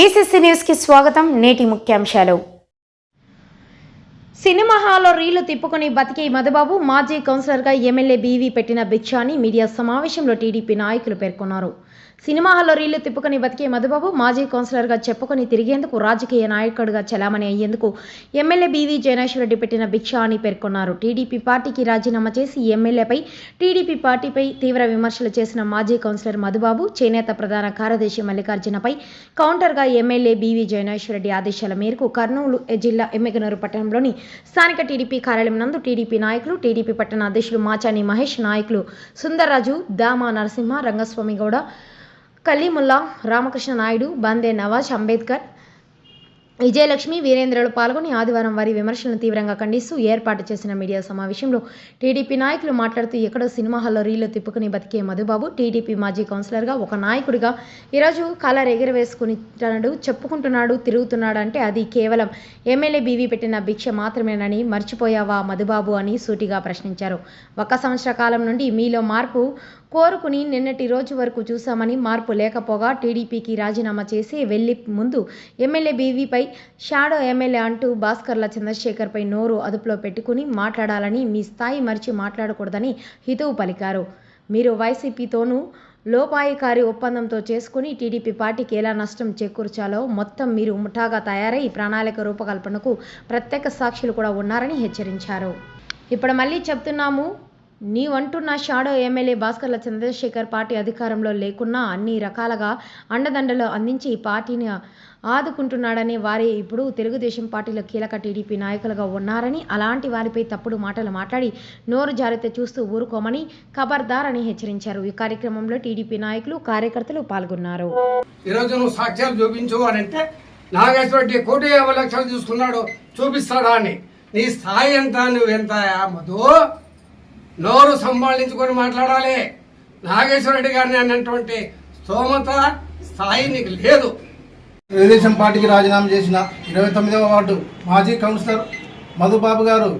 BCC న్యూస్కి స్వాగతం నేటి ముఖ్యాంశాలు. సినిమా హాల్లో రీళ్ళు తిప్పుకుని బతికే మధుబాబు మాజీ కౌన్సిలర్గా ఎమ్మెల్యే బీవీ పెట్టిన భిక్ష అని మీడియా సమావేశంలో టీడీపీ నాయకులు పేర్కొన్నారు. సినిమా హాల్లో రీళ్ళు తిప్పుకొని బతికే మధుబాబు మాజీ కౌన్సిలర్గా చెప్పుకొని తిరిగేందుకు రాజకీయ నాయకుడిగా చలామణి అయ్యేందుకు ఎమ్మెల్యే బీవీ జయనేశ్వరరెడ్డి పెట్టిన భిక్ష అని పేర్కొన్నారు. టీడీపీ పార్టీకి రాజీనామా చేసి ఎమ్మెల్యేపై టీడీపీ పార్టీపై తీవ్ర విమర్శలు చేసిన మాజీ కౌన్సిలర్ మధుబాబు చేనేత ప్రధాన కార్యదర్శి మల్లికార్జునపై కౌంటర్గా ఎమ్మెల్యే బీవీ జయనేశ్వరరెడ్డి ఆదేశాల మేరకు కర్నూలు జిల్లా ఎమ్మెగనూరు పట్టణంలోని స్థానిక టీడీపీ కార్యాలయం నందు టీడీపీ నాయకులు టీడీపీ పట్టణ అధ్యక్షులు మాచాని మహేష్ నాయకులు సుందర్రాజు దామా నరసింహ రంగస్వామి గౌడ కలీముల్లా రామకృష్ణ నాయుడు బందే నవాజ్ అంబేద్కర్ విజయలక్ష్మి వీరేంద్రలు పాల్గొని ఆదివారం వారి విమర్శలను తీవ్రంగా ఖండిస్తూ ఏర్పాటు చేసిన మీడియా సమావేశంలో టీడీపీ నాయకులు మాట్లాడుతూ ఎక్కడో సినిమా హాల్లో రీళ్ళు తిప్పుకుని బతికే మధుబాబు టీడీపీ మాజీ కౌన్సిలర్గా ఒక నాయకుడిగా ఈరోజు కలర్ ఎగరవేసుకునిన్నాడు చెప్పుకుంటున్నాడు తిరుగుతున్నాడు అంటే అది కేవలం ఎమ్మెల్యే బీవీ పెట్టిన భిక్ష మాత్రమేనని మర్చిపోయావా మధుబాబు అని సూటిగా ప్రశ్నించారు. ఒక సంవత్సర కాలం నుండి మీలో మార్పు కోరుకుని నిన్నటి రోజు వరకు చూశామని మార్పు లేకపోగా టీడీపీకి రాజీనామా చేసి వెళ్ళి ముందు ఎమ్మెల్యే బీవీపై షాడో ఎమ్మెల్యే అంటూ భాస్కర్ల చంద్రశేఖర్పై నోరు అదుపులో పెట్టుకుని మాట్లాడాలని మీ స్థాయి మరిచి మాట్లాడకూడదని హితవు పలికారు. మీరు వైసీపీతోనూ లోపాయికారి ఒప్పందంతో చేసుకుని టీడీపీ పార్టీకి ఎలా నష్టం చేకూర్చాలో మొత్తం మీరు ముఠాగా తయారై ప్రణాళిక రూపకల్పనకు ప్రత్యేక సాక్షులు కూడా ఉన్నారని హెచ్చరించారు. ఇప్పుడు మళ్ళీ చెప్తున్నాము నీవంటున్న shadow MLA Bhaskarla Chandrasekhar party అధికారంలో లేకున్నా అన్ని రకాలుగా అండదండలు అందించి పార్టీని ఆదుకుంటున్నాడని వారి ఇప్పుడు తెలుగుదేశం పార్టీలో కీలక టీడీపీ నాయకులుగా ఉన్నారని అలాంటి వారిపై తప్పుడు మాటలు మాట్లాడి నోరు జారితే చూస్తూ ఊరుకోమని ఖబర్దార్ అని హెచ్చరించారు. ఈ కార్యక్రమంలో టీడీపీ నాయకులు కార్యకర్తలు పాల్గొన్నారు. ఈరోజు నువ్వు సాక్ష్యాలు చూపించు అని అంటే నాగేశ్వర రెడ్డి కోటి యాభై లక్షలు చూపిస్తాడా అని. నీ స్థాయి ఎంత నువ్వు ఎంత మధు? నోరు సంభాళించుకొని మాట్లాడాలి. నాగేశ్వర రెడ్డి గారిని అన్నటువంటి స్తోమత స్థాయి నీకు లేదు. తెలుగుదేశం పార్టీకి రాజీనామా చేసిన ఇరవై తొమ్మిదవ వార్డు మాజీ కౌన్సిలర్ మధుబాబు గారు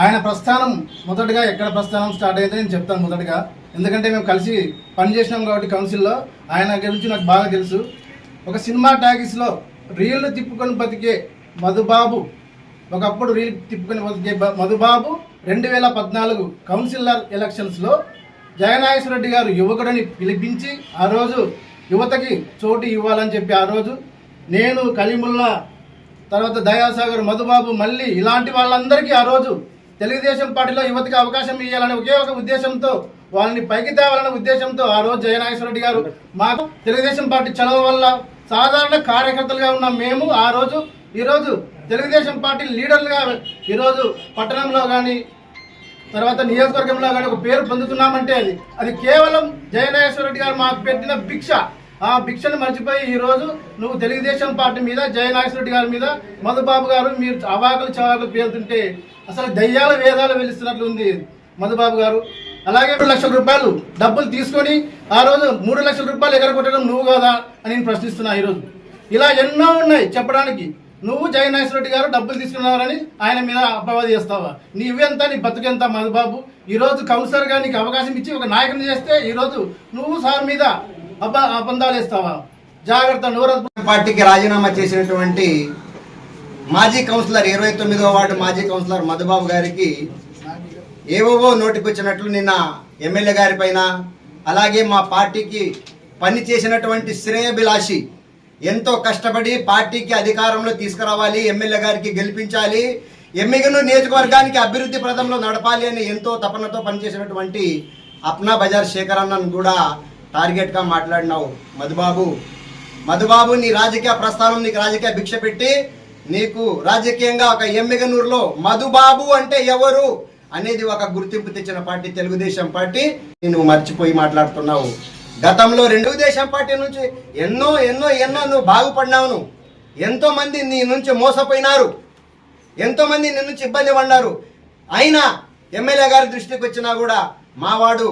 ఆయన ప్రస్థానం మొదటగా ఎక్కడ ప్రస్థానం స్టార్ట్ అయిందో నేను చెప్తాను మొదటగా. ఎందుకంటే మేము కలిసి పనిచేసినాం కాబట్టి కౌన్సిల్లో ఆయన గురించి నాకు బాగా తెలుసు. ఒక సినిమా టాకీస్లో రీళ్ళు తిప్పుకొని బతికే మధుబాబు ఒకప్పుడు రీల్ తిప్పుకొని బతికే మధుబాబు రెండు వేల పద్నాలుగు కౌన్సిలర్ ఎలక్షన్స్లో జగనాగేశ్వర రెడ్డి గారు యువకుడిని పిలిపించి ఆ రోజు యువతకి చోటు ఇవ్వాలని చెప్పి ఆ రోజు నేను కలీముల్లా తర్వాత దయాసాగర్ మధుబాబు మళ్ళీ ఇలాంటి వాళ్ళందరికీ ఆ రోజు తెలుగుదేశం పార్టీలో యువతకి అవకాశం ఇవ్వాలనే ఒకే ఒక ఉద్దేశంతో వాళ్ళని పైకి తేవాలనే ఉద్దేశంతో ఆ రోజు జయనాగేశ్వర రెడ్డి గారు మాకు తెలుగుదేశం పార్టీ చలవ వల్ల సాధారణ కార్యకర్తలుగా ఉన్న మేము ఆ రోజు ఈరోజు తెలుగుదేశం పార్టీ లీడర్లుగా ఈరోజు పట్టణంలో కానీ తర్వాత నియోజకవర్గంలో కానీ ఒక పేరు పొందుతున్నామంటే అది. అది కేవలం జయనాగేశ్వర రెడ్డి గారు మాకు పెట్టిన భిక్ష. ఆ భిక్షను మర్చిపోయి ఈరోజు నువ్వు తెలుగుదేశం పార్టీ మీద జయనాగేశ్వర రెడ్డి గారి మీద మధుబాబు గారు మీరు అవాకులు చవాకులు పేరుతుంటే అసలు దయ్యాల వేదాలు వెలుస్తున్నట్లు ఉంది మధుబాబు గారు. అలాగే రెండు లక్షల రూపాయలు డబ్బులు తీసుకొని ఆ రోజు మూడు లక్షల రూపాయలు ఎగరగొట్టడం నువ్వు కదా అని నేను ప్రశ్నిస్తున్నా ఈరోజు. ఇలా ఎన్నో ఉన్నాయి చెప్పడానికి. నువ్వు జగన్నాథ్ రెడ్డి గారు డబ్బులు తీసుకున్నారని ఆయన మీద అపవాది చేస్తావా? నీవెంత నీ బతుకెంత మధుబాబు? ఈ రోజు నీకు అవకాశం ఇచ్చి ఒక నాయకుని చేస్తే ఈ రోజు నువ్వు సార్ మీద అబ్బ అబంధాలు వేస్తావా? జాగ్రత్త నూర పార్టీకి రాజీనామా చేసినటువంటి మాజీ కౌన్సిలర్ ఇరవై తొమ్మిదవ వార్డు మాజీ కౌన్సిలర్ మధుబాబు గారికి ఏవేవో నోటికొచ్చినట్లు నిన్న ఎమ్మెల్యే గారి పైన అలాగే మా పార్టీకి పని చేసినటువంటి శ్రేయభిలాషి ఎంతో కష్టపడి పార్టీకి అధికారంలో తీసుకురావాలి ఎమ్మెల్యే గారికి గెలిపించాలి ఎమ్మెగను నియోజకవర్గానికి అభివృద్ధి ప్రదంలో నడపాలి అని ఎంతో తపనతో పనిచేసినటువంటి అప్నా బజార్ శేఖర్ అన్నను కూడా టార్గెట్గా మాట్లాడినావు మధుబాబు. మధుబాబు నీ రాజకీయ ప్రస్థానం నీకు రాజకీయ భిక్ష పెట్టి నీకు రాజకీయంగా ఒక ఎమ్మెగనూరులో మధుబాబు అంటే ఎవరు అనేది ఒక గుర్తింపు తెచ్చిన పార్టీ తెలుగుదేశం పార్టీ. నువ్వు మర్చిపోయి మాట్లాడుతున్నావు. గతంలో తెలుగుదేశం పార్టీ నుంచి ఎన్నో ఎన్నో ఎన్నో నువ్వు బాగుపడినావు నువ్వు. ఎంతోమంది నీ నుంచి మోసపోయినారు. ఎంతో మంది నీ నుంచి ఇబ్బంది పడినారు అయినా ఎమ్మెల్యే గారి దృష్టికి వచ్చినా కూడా మావాడు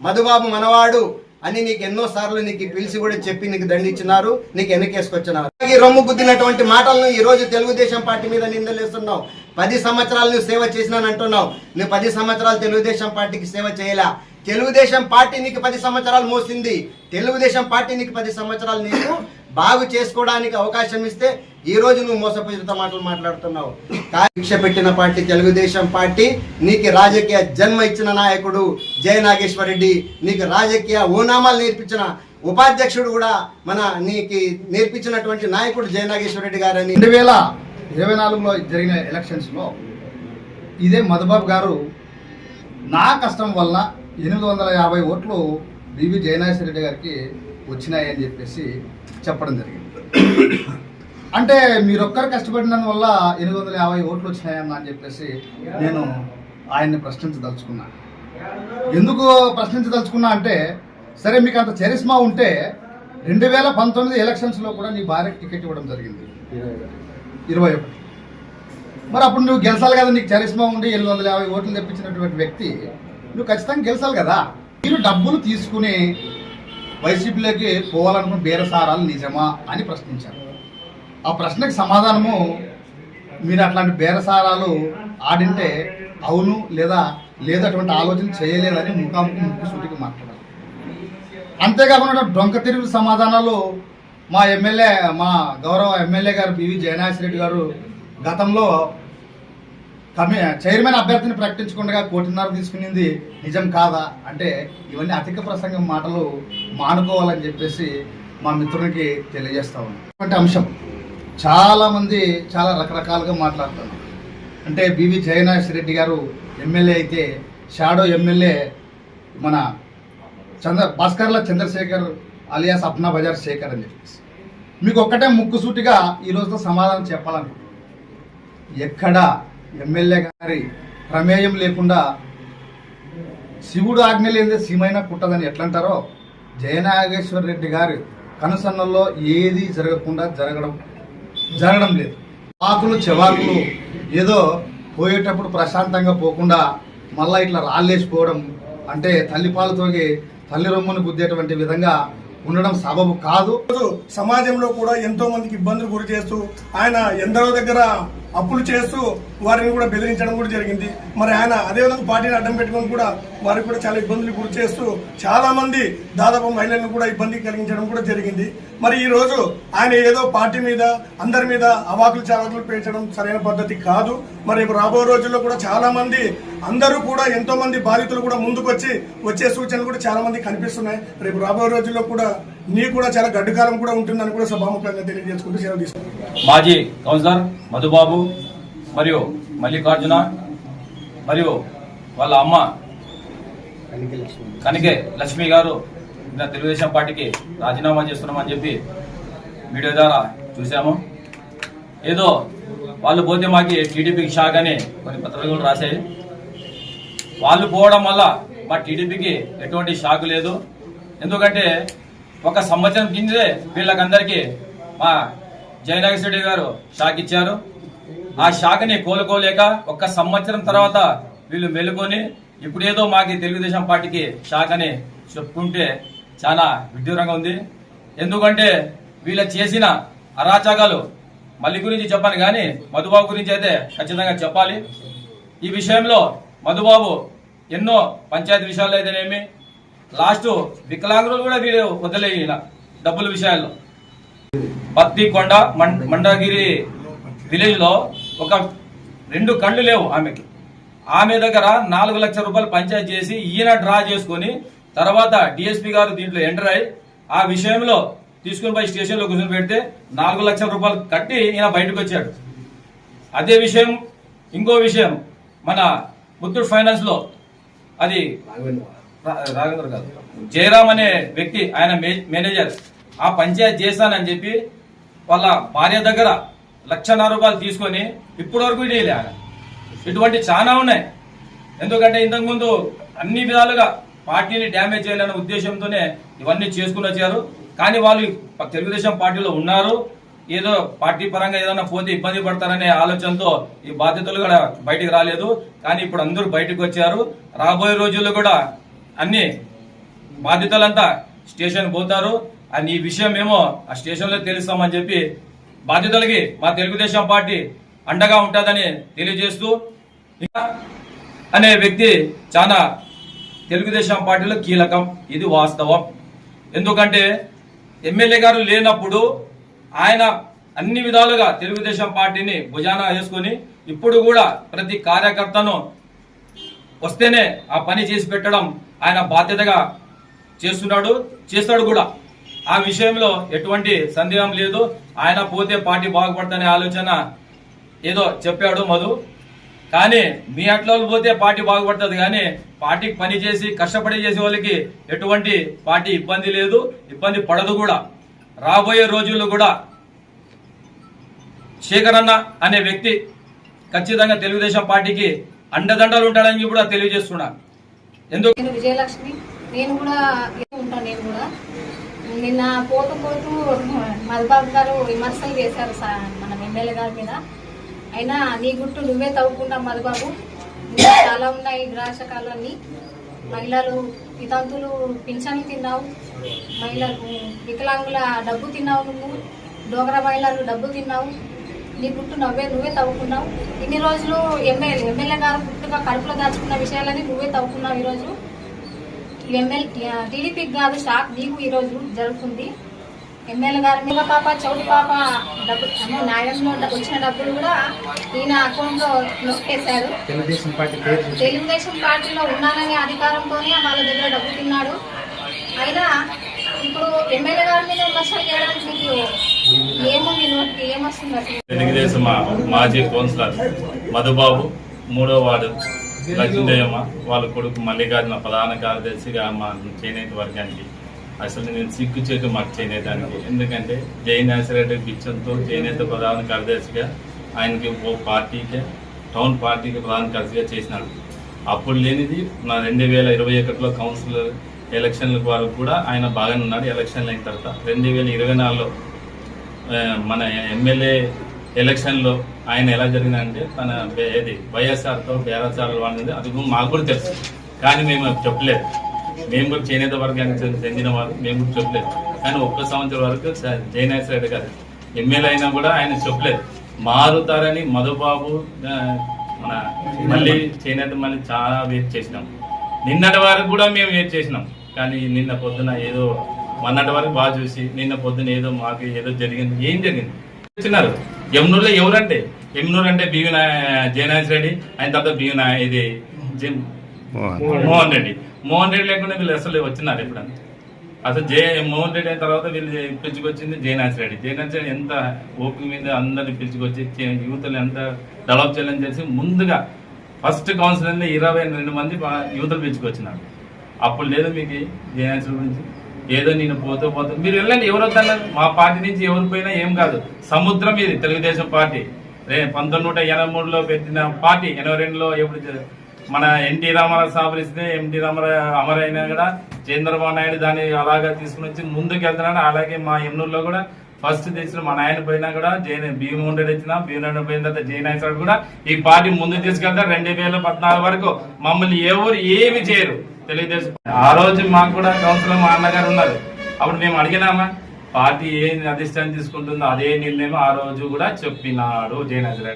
మధుబాబు మనవాడు అని నీకు ఎన్నో సార్లు నీకు పిలిచి కూడా చెప్పి నీకు దండించినారు నీకు వెనకేసుకొచ్చినారు. ఈ రొమ్ము గుద్దినటువంటి మాటలను ఈ రోజు తెలుగుదేశం పార్టీ మీద నిందలేస్తున్నావు. పది సంవత్సరాలు నువ్వు సేవ చేసినాను అంటున్నావు నువ్వు పది సంవత్సరాలు తెలుగుదేశం పార్టీకి సేవ చేయలే. తెలుగుదేశం పార్టీ నీకు పది సంవత్సరాలు మోసింది. తెలుగుదేశం పార్టీ నీకు పది సంవత్సరాలు నీకు బాగు చేసుకోవడానికి అవకాశం ఇస్తే ఈ రోజు నువ్వు మోసపోయిన మాటలు మాట్లాడుతున్నావు. కానీ శిక్ష పెట్టిన పార్టీ తెలుగుదేశం పార్టీ నీకు రాజకీయ జన్మ ఇచ్చిన నాయకుడు జయ నాగేశ్వరరెడ్డి నీకు రాజకీయ ఓనామాలు నేర్పించిన ఉపాధ్యక్షుడు కూడా మన నీకు నేర్పించినటువంటి నాయకుడు జయ నాగేశ్వరరెడ్డి గారని. రెండు వేల ఇరవై నాలుగులో జరిగిన ఎలక్షన్స్లో ఇదే మధుబాబు గారు నా కష్టం వల్ల ఎనిమిది వందల యాభై ఓట్లు బివి జయనాథ్ రెడ్డి గారికి వచ్చినాయని చెప్పేసి చెప్పడం జరిగింది. అంటే మీరొక్కరు కష్టపడినందువల్ల ఎనిమిది వందల యాభై ఓట్లు వచ్చినాయన్న అని చెప్పేసి నేను ఆయన్ని ప్రశ్నించదలుచుకున్నా. ఎందుకు ప్రశ్నించదలుచుకున్నా అంటే సరే మీకు అంత చరిస్మా ఉంటే రెండు వేల పంతొమ్మిది ఎలక్షన్స్లో కూడా నీ భార్యకు టికెట్ ఇవ్వడం జరిగింది. ఇరవై ఒకటి. మరి అప్పుడు నువ్వు గెలిచాలి కదా నీకు చరిస్మా ఉండి ఎనిమిది వందల యాభై ఓట్లు తెప్పించినటువంటి వ్యక్తి నువ్వు ఖచ్చితంగా గెలిచాలి కదా. మీరు డబ్బులు తీసుకుని వైసీపీలోకి పోవాలనుకున్న బేరసారాలు నిజమా అని ప్రశ్నించారు. ఆ ప్రశ్నకి సమాధానము మీరు అట్లాంటి బేరసారాలు ఆడింటే అవును లేదా లేదు అటువంటి ఆలోచన చేయలేదని ముఖాముఖి ముక్కు సూటికి మాట్లాడారు. అంతేకాకుండా డొంక తిరుగు సమాధానాలు మా ఎమ్మెల్యే మా గౌరవ ఎమ్మెల్యే గారు బివి జయనాథ్ రెడ్డి గారు గతంలో కమి చైర్మన్ అభ్యర్థిని ప్రకటించకుండా కోటిన్నర తీసుకునింది నిజం కాదా? అంటే ఇవన్నీ అధిక ప్రసంగం మాటలు మానుకోవాలని చెప్పేసి మా మిత్రునికి తెలియజేస్తా ఉన్నాం. అంశం చాలామంది చాలా రకరకాలుగా మాట్లాడుతున్నారు. అంటే బివి జయనాథ్ రెడ్డి గారు ఎమ్మెల్యే అయితే షాడో ఎమ్మెల్యే మన చంద్ర భాస్కర్ల చంద్రశేఖర్ అలియాస్ అప్నా బజార్ శేఖర్ అని చెప్పేసి. మీకు ఒక్కటే ముక్కుసూటిగా ఈ రోజుతో సమాధానం చెప్పాలనుకుంటున్నాను ఎక్కడ ఎమ్మెల్యే గారి ప్రమేయం లేకుండా శివుడు ఆజ్ఞ లేదే సీమైనా కుట్టదని ఎట్లంటారో జయనాగేశ్వర రెడ్డి గారి కనుసన్నల్లో ఏది జరగకుండా జరగడం జరగడం లేదు. ఆకులు చెవాకులు ఏదో పోయేటప్పుడు ప్రశాంతంగా పోకుండా మళ్ళీ ఇట్లా రాళ్ళేసిపోవడం అంటే తల్లిపాలతోగి తల్లి రొమ్మును గుద్దేటువంటి విధంగా ఉండడం సబబు కాదు. సమాజంలో కూడా ఎంతో మందికి ఇబ్బందులు గురి చేస్తూ ఆయన ఎందరో దగ్గర అప్పులు చేస్తూ వారిని కూడా బెదిరించడం కూడా జరిగింది. మరి ఆయన అదేవిధంగా పార్టీని అడ్డం పెట్టుకొని కూడా వారికి కూడా చాలా ఇబ్బందులు గురి చేస్తూ చాలామంది దాదాపు మహిళలను కూడా ఇబ్బంది కలిగించడం కూడా జరిగింది. మరి ఈ రోజు ఆయన ఏదో పార్టీ మీద అందరి మీద అవాకులు చవాకులు పేర్చడం సరైన పద్ధతి కాదు. మరి రేపు రాబో రోజుల్లో కూడా చాలామంది అందరూ కూడా ఎంతోమంది బాధితులు కూడా ముందుకొచ్చి వచ్చే సూచనలు కూడా చాలామంది కనిపిస్తున్నాయి. రేపు రాబోయే రోజుల్లో కూడా నీకు కూడా చాలా గడ్డకాలం కూడా ఉంటుందని కూడా సభాముఖంగా తెలియజేసుకుంటూ సెలవు తీసుకుంటారు మాజీ కౌన్సిలర్ మధుబాబు మరియు మల్లికార్జున మరియు వాళ్ళ అమ్మ కనికే లక్ష్మి గారు తెలుగుదేశం పార్టీకి రాజీనామా చేస్తున్నామని చెప్పి మీడియా ద్వారా చూసాము ఏదో వాళ్ళు పోతే మాకి టీడీపీకి షాక్ అని కొన్ని పత్రికలు కూడా రాశాయి. వాళ్ళు పోవడం వల్ల మా టీడీపీకి ఎటువంటి షాక్ లేదు. ఎందుకంటే ఒక సంవత్సరం కిందే వీళ్ళకందరికీ మా జయనాగశ్రెడ్డి గారు షాక్ ఇచ్చారు. ఆ షాక్ని కోలుకోలేక ఒక్క సంవత్సరం తర్వాత వీళ్ళు మెలుకొని ఇప్పుడేదో మాకు తెలుగుదేశం పార్టీకి షాక్ అని చెప్పుకుంటే చాలా విడ్డూరంగా ఉంది. ఎందుకంటే వీళ్ళ చేసిన అరాచకాలు మళ్ళీ గురించి చెప్పాను కానీ మధుబాబు గురించి అయితే ఖచ్చితంగా చెప్పాలి. ఈ విషయంలో మధుబాబు ఎన్నో పంచాయతీ విషయాలు అయితేనేమి లాస్ట్ వికలాంగులు కూడా వీళ్ళు వదిలేయ డబ్బుల విషయాల్లో. పత్తి కొండ మండగిరి విలేజ్లో ఒక రెండు కళ్ళు లేవు ఆమెకి. ఆమె దగ్గర నాలుగు లక్షల రూపాయలు పంచాయతీ చేసి ఈయన డ్రా చేసుకొని తర్వాత డిఎస్పీ గారు దీంట్లో ఎంటర్ అయి ఆ విషయంలో తీసుకుని పోయి స్టేషన్లో కూర్చొని పెడితే నాలుగు లక్షల రూపాయలు కట్టి ఈయన బయటకు వచ్చాడు. అదే విషయం ఇంకో విషయం మన ముత్తూట్ ఫైనాన్స్లో అది రాఘవేంద్ర కాదు జయరామ్ అనే వ్యక్తి ఆయన మే- మేనేజర్. ఆ పంచాయత్ చేశానని చెప్పి వాళ్ళ భార్య దగ్గర లక్షన్నర రూపాయలు తీసుకొని ఇప్పటి వరకు ఇవ్వలే ఆయన. ఇటువంటి చాలా ఉన్నాయి. ఎందుకంటే ఇంతకుముందు అన్ని విధాలుగా పార్టీని డ్యామేజ్ చేయాలనే ఉద్దేశంతోనే ఇవన్నీ చేసుకుని వచ్చారు. కానీ వాళ్ళు తెలుగుదేశం పార్టీలో ఉన్నారు. ఏదో పార్టీ పరంగా ఏదైనా పోతే ఇబ్బంది పడతారనే ఆలోచనతో ఈ బాధ్యతలు కూడా బయటికి రాలేదు. కానీ ఇప్పుడు అందరూ బయటకు వచ్చారు. రాబోయే రోజుల్లో కూడా అన్ని బాధ్యతలంతా స్టేషన్ పోతారు. అని ఈ విషయం మేము ఆ స్టేషన్లో తెలుస్తామని చెప్పి బాధ్యతలకి మా తెలుగుదేశం పార్టీ అండగా ఉంటుందని తెలియజేస్తూ ఇంకా అనే వ్యక్తి చాలా తెలుగుదేశం పార్టీలో కీలకం. ఇది వాస్తవం. ఎందుకంటే ఎమ్మెల్యే గారు లేనప్పుడు ఆయన అన్ని విధాలుగా తెలుగుదేశం పార్టీని భుజాన వేసుకొని ఇప్పుడు కూడా ప్రతి కార్యకర్తను వస్తేనే ఆ పని చేసి పెట్టడం ఆయన బాధ్యతగా చేస్తున్నాడు చేస్తాడు కూడా. ఆ విషయంలో ఎటువంటి సందేహం లేదు. ఆయన పోతే పార్టీ బాగుపడదనే ఆలోచన ఏదో చెప్పాడు మధు. కానీ మీ అట్ల పోతే పార్టీ బాగుపడుతుంది కానీ పార్టీకి పని చేసి కష్టపడి చేసే వాళ్ళకి ఎటువంటి పార్టీ ఇబ్బంది లేదు. ఇబ్బంది పడదు కూడా. రాబోయే రోజుల్లో కూడా శేఖర్ అన్న అనే వ్యక్తి ఖచ్చితంగా తెలుగుదేశం పార్టీకి అండదండలు ఉంటాడని కూడా తెలియజేస్తున్నా. ఎందుకు? నేను విజయలక్ష్మి నేను కూడా ఉంటాను నేను కూడా. నిన్న పోతూ పోతూ మధుబాబు గారు విమర్శలు చేశారు సార్ మన ఎమ్మెల్యే గారి మీద. అయినా నీ గుట్టు నువ్వే తవ్వుకుంటావు మధుబాబు చాలా ఉన్నాయి గ్రాసకాలన్నీ మహిళలు వితంతులు పింఛన్లు తిన్నావు. మహిళలు వికలాంగుల డబ్బు తిన్నావు నువ్వు. డోగ్రా మహిళలు డబ్బు తిన్నావు. నీ గుట్టు నువ్వే నువ్వే తవ్వుకున్నావు. ఇన్ని రోజులు ఎమ్మెల్యే ఎమ్మెల్యే గారు గుట్టుగా కడుపులో దాచుకున్న విషయాలని నువ్వే తవ్వుకున్నావు ఈరోజు. ఎమ్మెల్యే టీడీపీకి కాదు షాక్ నీకు ఈరోజు జరుగుతుంది. ఎమ్మెల్యే గారి మీద పాప చౌటి పాప డబ్బు అమ్మో, న్యాయంలో వచ్చిన డబ్బులు కూడా ఈయన అకౌంట్లో నొక్కేశాడు తెలుగుదేశం పార్టీ పేరు తెలుగుదేశం పార్టీలో ఉన్నాననే అధికారంతోనే వాళ్ళ దగ్గర డబ్బు తిన్నాడు. అయినా ఇప్పుడు ఎమ్మెల్యే గారి మీద విమర్శలు చేయడానికి నీకు తెలుగుదేశం మా- మాజీ కౌన్సిలర్ మధుబాబు మూడో వార్డు లక్ష్మీదేవమ్మ వాళ్ళ కొడుకు మల్లికార్జున ప్రధాన కార్యదర్శిగా మా చేనేత వర్గానికి. అసలు నేను సిగ్గు చేటు మాకు చేనేతానికి ఎందుకంటే జయనాసిరెడ్డి బిచ్చంతో చేనేత ప్రధాన కార్యదర్శిగా ఆయనకి ఓ పార్టీకి టౌన్ పార్టీకి ప్రధాన కార్యదర్శిగా చేసినాడు. అప్పుడు లేనిది నా రెండు వేల ఇరవై ఒకటిలో కౌన్సిలర్ ఎలక్షన్ల వరకు కూడా ఆయన బాగానే ఉన్నాడు. ఎలక్షన్లు అయిన తర్వాత రెండు వేల ఇరవై నాలుగులో మన ఎమ్మెల్యే ఎలక్షన్లో ఆయన ఎలా జరిగిందంటే తన ఏది వైఎస్ఆర్తో బేరాచారాలు వాడినది అది కూడా మాకు కూడా తెలుసు. కానీ మేము చెప్పలేదు. మేము కూడా చేనేత వర్గానికి చెందిన వారు మేము కూడా చెప్పలేదు. కానీ ఒక్క సంవత్సరం వరకు జయనాథ్ రెడ్డి గారు ఎమ్మెల్యే అయినా కూడా ఆయన చెప్పలేదు. మారుతారని మధుబాబు మన మళ్ళీ చేనేత మళ్ళీ చాలా వెయిట్ చేసినాం. నిన్నటి వరకు కూడా మేము వెయిట్ చేసినాం. కానీ నిన్న పొద్దున ఏదో మొన్నటి వరకు బాగా చూసి నిన్న పొద్దున ఏదో మాకు ఏదో జరిగింది. ఏం జరిగింది? వచ్చినారు. యమునూరులో ఎవరంటే? యమునూరు అంటే బివి జయనాథ్ రెడ్డి ఆయన తర్వాత బివి ఇది మోహన్ రెడ్డి. మోహన్ రెడ్డి. లేకుండా వీళ్ళు అసలు వచ్చినారు ఎప్పుడన్నా? అసలు జే మోహన్ రెడ్డి అయిన తర్వాత వీళ్ళు పిలుచుకొచ్చింది జయనాథ్ రెడ్డి. జయనాథ్ రెడ్డి ఎంత ఓపిక మీద అందరిని పిలుచుకొచ్చి యువతలు ఎంత డెవలప్ చేయాలని చేసి ముందుగా ఫస్ట్ కౌన్సిలర్ ఇరవై రెండు మంది యువతలు పిలుచుకొచ్చినారు. అప్పుడు లేదు మీకు జయనాథ్ రెడ్డి గురించి? ఏదో నేను పోతూ పోతూ మీరు వెళ్ళండి ఎవరు వద్దన్నారు మా పార్టీ నుంచి ఎవరు పోయినా ఏం కాదు. సముద్రం ఇది తెలుగుదేశం పార్టీ. రే పంతొమ్మిది నూట ఎనభై మూడులో పెట్టిన పార్టీ ఎనభై రెండులో ఎప్పుడు మన ఎన్టీ రామారావు సాపరిస్తే ఎన్టీ రామారావు అమరైనా కూడా చంద్రబాబు నాయుడు దాన్ని అలాగా తీసుకుని వచ్చి ముందుకు వెళ్తున్నాడు. అలాగే మా ఎన్నూరులో కూడా ఫస్ట్ తెచ్చిన మా నాయన పోయినా కూడా జైన్ భీమోహన్ రెడ్డి వచ్చిన భీమోహన్ పోయిన తర్వాత జయనాయకుడు కూడా ఈ పార్టీ ముందుకు తీసుకెళ్తారు రెండు వేల పద్నాలుగు వరకు. మమ్మల్ని ఎవరు ఏమి చేయరు. తెలుగుదేశం ఆ రోజు మాకు కూడా కౌన్సిలర్ మా అన్నగారు ఉన్నారు. అప్పుడు మేము అడిగినామా పార్టీ ఏ అధిష్టానం తీసుకుంటుందో అదే నిర్ణయం ఆ రోజు కూడా చెప్పినాడు జయనగర్